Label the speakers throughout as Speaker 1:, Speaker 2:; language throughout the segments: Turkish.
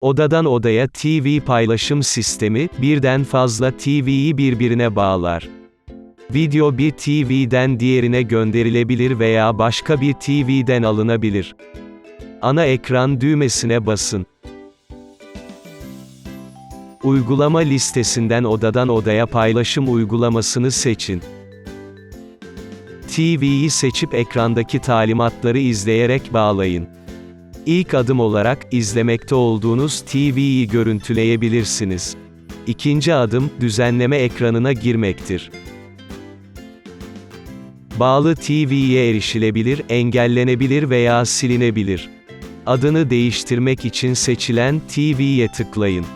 Speaker 1: Odadan odaya TV paylaşım sistemi, birden fazla TV'yi birbirine bağlar. Video bir TV'den diğerine gönderilebilir veya başka bir TV'den alınabilir. Ana ekran düğmesine basın. Uygulama listesinden odadan odaya paylaşım uygulamasını seçin. TV'yi seçip ekrandaki talimatları izleyerek bağlayın. İlk adım olarak, izlemekte olduğunuz TV'yi görüntüleyebilirsiniz. İkinci adım, düzenleme ekranına girmektir. Bağlı TV'ye erişilebilir, engellenebilir veya silinebilir. Adını değiştirmek için seçilen TV'ye tıklayın.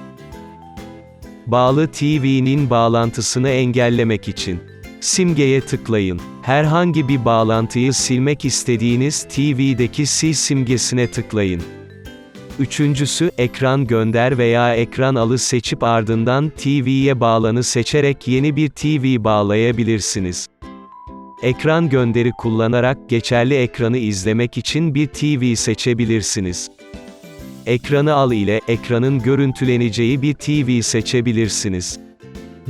Speaker 1: Bağlı TV'nin bağlantısını engellemek için simgeye tıklayın. Herhangi bir bağlantıyı silmek istediğiniz TV'deki sil simgesine tıklayın. Üçüncüsü, ekran gönder veya ekran alı seçip ardından TV'ye bağlanı seçerek yeni bir TV bağlayabilirsiniz. Ekran gönderi kullanarak geçerli ekranı izlemek için bir TV seçebilirsiniz. Ekranı al ile ekranın görüntüleneceği bir TV seçebilirsiniz.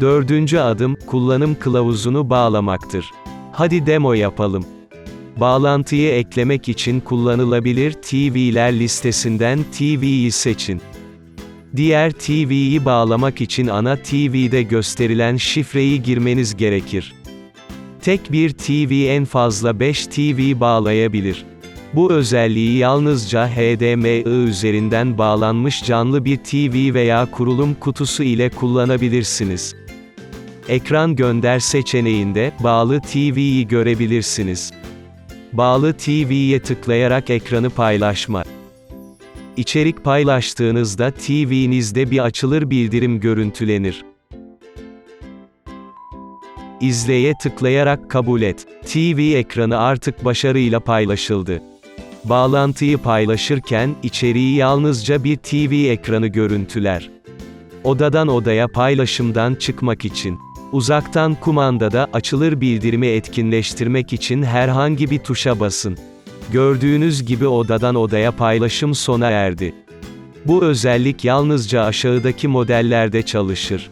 Speaker 1: Dördüncü adım, kullanım kılavuzunu bağlamaktır. Hadi demo yapalım. Bağlantıyı eklemek için kullanılabilir TV'ler listesinden TV'yi seçin. Diğer TV'yi bağlamak için ana TV'de gösterilen şifreyi girmeniz gerekir. Tek bir TV en fazla 5 TV bağlayabilir. Bu özelliği yalnızca HDMI üzerinden bağlanmış canlı bir TV veya kurulum kutusu ile kullanabilirsiniz. Ekran gönder seçeneğinde, bağlı TV'yi görebilirsiniz. Bağlı TV'ye tıklayarak ekranı paylaşma. İçerik paylaştığınızda TV'nizde bir açılır bildirim görüntülenir. İzleye tıklayarak kabul et. TV ekranı artık başarıyla paylaşıldı. Bağlantıyı paylaşırken, içeriği yalnızca bir TV ekranı görüntüler. Odadan odaya paylaşımdan çıkmak için, uzaktan kumandada açılır bildirimi etkinleştirmek için herhangi bir tuşa basın. Gördüğünüz gibi odadan odaya paylaşım sona erdi. Bu özellik yalnızca aşağıdaki modellerde çalışır.